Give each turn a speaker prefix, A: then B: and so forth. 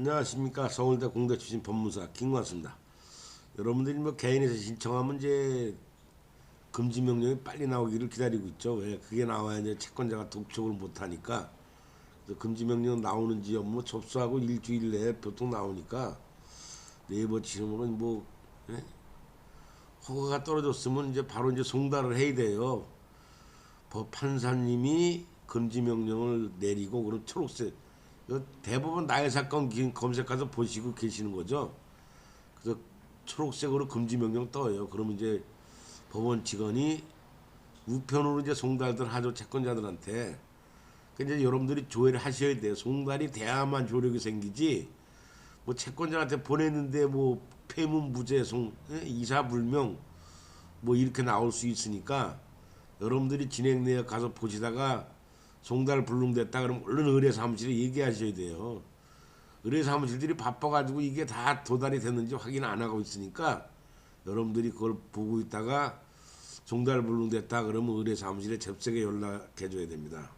A: 안녕하십니까 서울대 공대 출신 법무사 김관수입니다. 여러분들이 뭐 개인에서 신청하면 이제 금지 명령이 빨리 나오기를 기다리고 있죠. 왜 그게 나와야 이제 채권자가 독촉을 못하니까 금지 명령 나오는지 여부 접수하고 일주일 내에 보통 나오니까 네이버 치르면 뭐 예? 허가가 떨어졌으면 이제 바로 이제 송달을 해야 돼요. 법 판사님이 금지 명령을 내리고 그럼 초록색 대부분 나의 사건 기- 검색해서 보시고 계시는 거죠. 그래서 초록색으로 금지 명령 떠요. 그러면 이제 법원 직원이 우편으로 이제 송달들 하죠 채권자들한테. 그 이제 여러분들이 조회를 하셔야 돼요. 송달이 돼야만 조력이 생기지. 뭐 채권자한테 보냈는데 뭐 폐문 부재송 예? 이사 불명 뭐 이렇게 나올 수 있으니까 여러분들이 진행 내역 가서 보시다가 송달 불능됐다 그러면 얼른 의뢰 사무실에 얘기하셔야 돼요. 의뢰 사무실들이 바빠가지고 이게 다 도달이 됐는지 확인 안 하고 있으니까 여러분들이 그걸 보고 있다가 송달 불능됐다 그러면 의뢰 사무실에 접속에 연락해 줘야 됩니다.